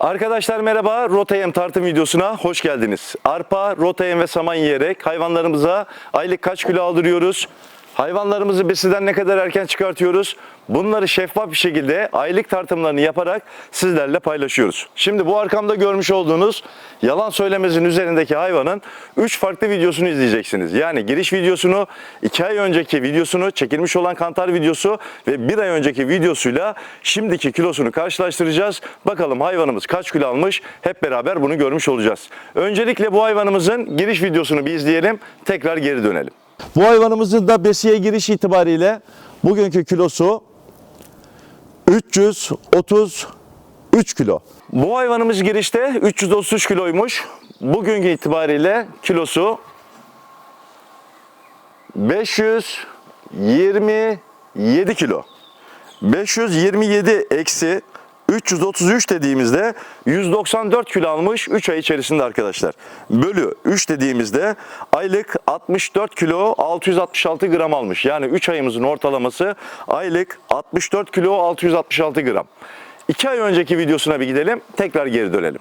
Arkadaşlar merhaba, Rotayem tartım videosuna hoş geldiniz. Arpa, rotayem ve saman yiyerek hayvanlarımıza aylık kaç kilo aldırıyoruz? Hayvanlarımızı besiden ne kadar erken çıkartıyoruz? Bunları şeffaf bir şekilde aylık tartımlarını yaparak sizlerle paylaşıyoruz. Şimdi bu arkamda görmüş olduğunuz yalan söylemezin üzerindeki hayvanın 3 farklı videosunu izleyeceksiniz. Yani giriş videosunu, 2 ay önceki videosunu, çekilmiş olan kantar videosu ve 1 ay önceki videosuyla şimdiki kilosunu karşılaştıracağız. Bakalım hayvanımız kaç kilo almış hep beraber bunu görmüş olacağız. Öncelikle bu hayvanımızın giriş videosunu bir izleyelim, tekrar geri dönelim. Bu hayvanımızın da besiye giriş itibariyle bugünkü kilosu 333 kilo. Bu hayvanımız girişte 333 kiloymuş. Bugünkü itibariyle kilosu 527 kilo. 527 eksi 333 dediğimizde 194 kilo almış 3 ay içerisinde arkadaşlar. Bölü 3 dediğimizde aylık 64 kilo 666 gram almış. Yani 3 ayımızın ortalaması aylık 64 kilo 666 gram. 2 ay önceki videosuna bir gidelim tekrar geri dönelim.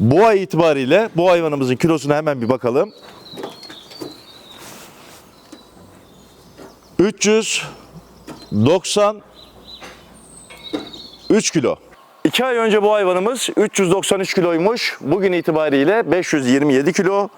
Bu ay itibariyle bu hayvanımızın kilosuna hemen bir bakalım. 393 kilo. 2 ay önce bu hayvanımız 393 kiloymuş. Bugün itibariyle 527 kilo.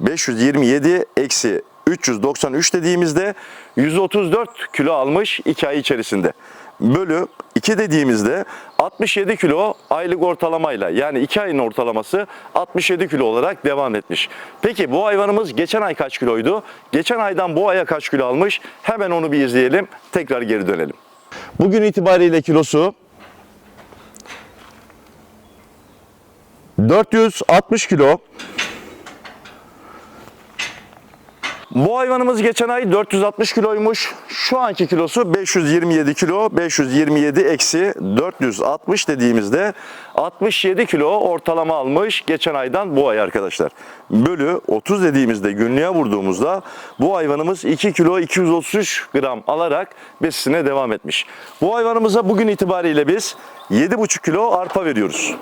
527 eksi 393 dediğimizde 134 kilo almış 2 ay içerisinde. Bölü 2 dediğimizde 67 kilo aylık ortalamayla yani 2 ayın ortalaması 67 kilo olarak devam etmiş. Peki bu hayvanımız geçen ay kaç kiloydu? Geçen aydan bu aya kaç kilo almış? Hemen onu bir izleyelim. Tekrar geri dönelim. Bugün itibariyle kilosu 460 kilo. Bu hayvanımız geçen ay 460 kiloymuş. Şu anki kilosu 527 kilo. 527 eksi 460 dediğimizde 67 kilo ortalama almış geçen aydan bu ay arkadaşlar. Bölü 30 dediğimizde günlüğe vurduğumuzda bu hayvanımız 2 kilo 233 gram alarak besisine devam etmiş. Bu hayvanımıza bugün itibariyle biz 7,5 kilo arpa veriyoruz.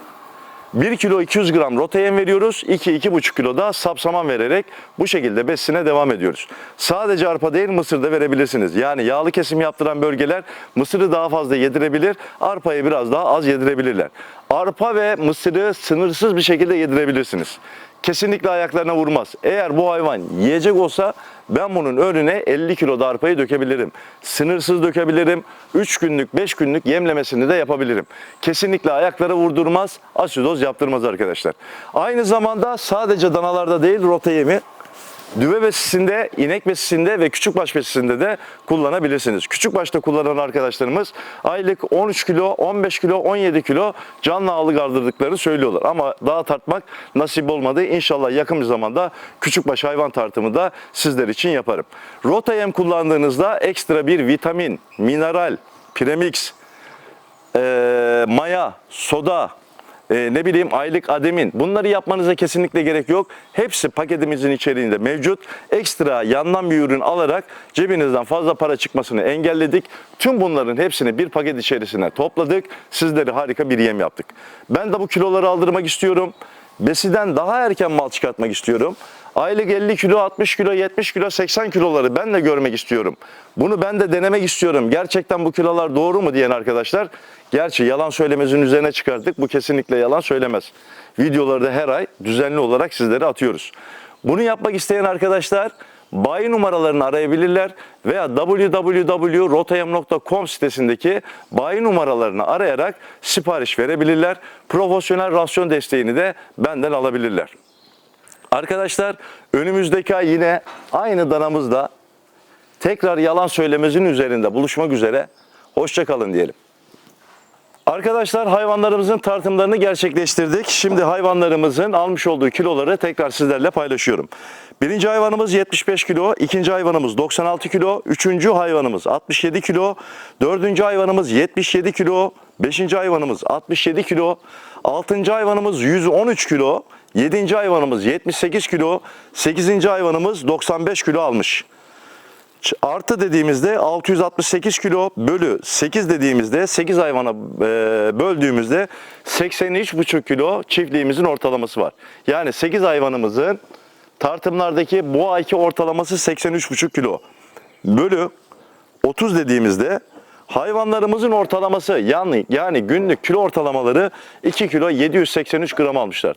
1 kilo 200 gram rotayem veriyoruz. 2-2,5 kilo da sapsaman vererek bu şekilde besine devam ediyoruz. Sadece arpa değil mısır da verebilirsiniz. Yani yağlı kesim yaptıran bölgeler mısırı daha fazla yedirebilir. Arpayı biraz daha az yedirebilirler. Arpa ve mısırı sınırsız bir şekilde yedirebilirsiniz. Kesinlikle ayaklarına vurmaz. Eğer bu hayvan yiyecek olsa ben bunun önüne 50 kilo da arpayı dökebilirim. Sınırsız dökebilirim. 3 günlük 5 günlük yemlemesini de yapabilirim. Kesinlikle ayaklara vurdurmaz, asidoz yaptırmaz arkadaşlar. Aynı zamanda sadece danalarda değil rota yemi Düve besisinde, inek besisinde ve küçükbaş besisinde de kullanabilirsiniz. Küçükbaşta kullanan arkadaşlarımız aylık 13 kilo, 15 kilo, 17 kilo canlı ağlı kaldırdıklarını söylüyorlar. Ama daha tartmak nasip olmadı. İnşallah yakın bir zamanda küçükbaş hayvan tartımı da sizler için yaparım. Rotayem kullandığınızda ekstra bir vitamin, mineral, premix, eee, maya, soda, e, ne bileyim aylık ademin bunları yapmanıza kesinlikle gerek yok. Hepsi paketimizin içeriğinde mevcut. Ekstra yandan bir ürün alarak cebinizden fazla para çıkmasını engelledik. Tüm bunların hepsini bir paket içerisine topladık. Sizlere harika bir yem yaptık. Ben de bu kiloları aldırmak istiyorum. Besiden daha erken mal çıkartmak istiyorum. Aylık 50 kilo, 60 kilo, 70 kilo, 80 kiloları ben de görmek istiyorum. Bunu ben de denemek istiyorum. Gerçekten bu kilolar doğru mu diyen arkadaşlar. Gerçi yalan söylemezin üzerine çıkarttık. Bu kesinlikle yalan söylemez. Videoları da her ay düzenli olarak sizlere atıyoruz. Bunu yapmak isteyen arkadaşlar bayi numaralarını arayabilirler veya www.rotayam.com sitesindeki bayi numaralarını arayarak sipariş verebilirler. Profesyonel rasyon desteğini de benden alabilirler. Arkadaşlar önümüzdeki ay yine aynı danamızda tekrar yalan söylemezin üzerinde buluşmak üzere. Hoşçakalın diyelim. Arkadaşlar hayvanlarımızın tartımlarını gerçekleştirdik. Şimdi hayvanlarımızın almış olduğu kiloları tekrar sizlerle paylaşıyorum. Birinci hayvanımız 75 kilo, ikinci hayvanımız 96 kilo, üçüncü hayvanımız 67 kilo, dördüncü hayvanımız 77 kilo, beşinci hayvanımız 67 kilo, altıncı hayvanımız 113 kilo, yedinci hayvanımız 78 kilo, sekizinci hayvanımız 95 kilo almış. Artı dediğimizde 668 kilo bölü 8 dediğimizde 8 hayvana e, böldüğümüzde 83,5 kilo çiftliğimizin ortalaması var. Yani 8 hayvanımızın tartımlardaki bu ayki ortalaması 83,5 kilo bölü 30 dediğimizde hayvanlarımızın ortalaması yani yani günlük kilo ortalamaları 2 kilo 783 gram almışlar.